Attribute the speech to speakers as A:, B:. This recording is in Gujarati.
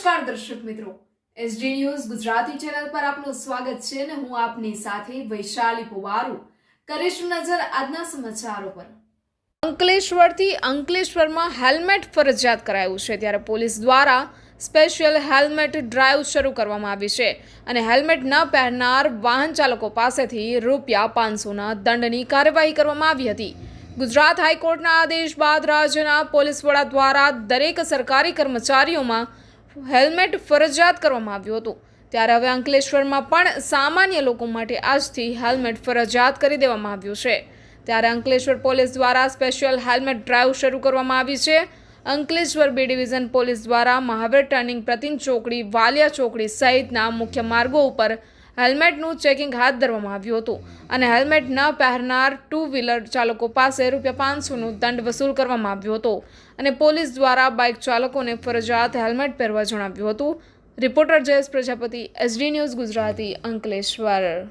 A: નમસ્કાર દર્શક મિત્રો. એસડી ન્યૂઝ ગુજરાતી ચેનલ પર આપનું સ્વાગત છે અને હું આપની સાથે વૈશાલી પુવારુ. કરીશું નજર આજના સમાચારો પર. અંકલેશ્વરથી અંકલેશ્વરમાં હેલ્મેટ ફરજિયાત કરાયું છે ત્યારે પોલીસ દ્વારા સ્પેશિયલ હેલ્મેટ ડ્રાઈવ શરૂ કરવામાં આવી છે અને હેલ્મેટ ન પહેરનાર વાહન ચાલકો પાસેથી રૂપિયા પાંચસોના દંડની કાર્યવાહી કરવામાં આવી હતી. ગુજરાત હાઈકોર્ટના આદેશ બાદ રાજ્યના પોલીસ વડા દ્વારા દરેક સરકારી કર્મચારીઓમાં હેલ્મેટ ફરજિયાત કરવામાં આવ્યું હતું. ત્યારે હવે અંકલેશ્વરમાં પણ સામાન્ય લોકો માટે આજથી હેલ્મેટ ફરજિયાત કરી દેવામાં આવ્યું છે. ત્યારે અંકલેશ્વર પોલીસ દ્વારા સ્પેશિયલ હેલ્મેટ ડ્રાઈવ શરૂ કરવામાં આવી છે. અંકલેશ્વર બી ડિવિઝન પોલીસ દ્વારા મહાવીર ટર્નિંગ પ્રતિન ચોકડી, વાલિયા ચોકડી સહિતના મુખ્ય માર્ગો ઉપર હેલ્મેટનું ચેકિંગ હાથ ધરવામાં આવ્યું હતું અને હેલ્મેટ ન પહેરનાર ટુ વ્હીલર ચાલકો પાસે રૂપિયા પાંચસોનું દંડ વસૂલ કરવામાં આવ્યો હતો અને પોલીસ દ્વારા બાઇક ચાલકોને ફરજિયાત હેલ્મેટ પહેરવા જણાવ્યું હતું. Reporter Jayesh Prajapati, SD news Gujarati Ankleshwar.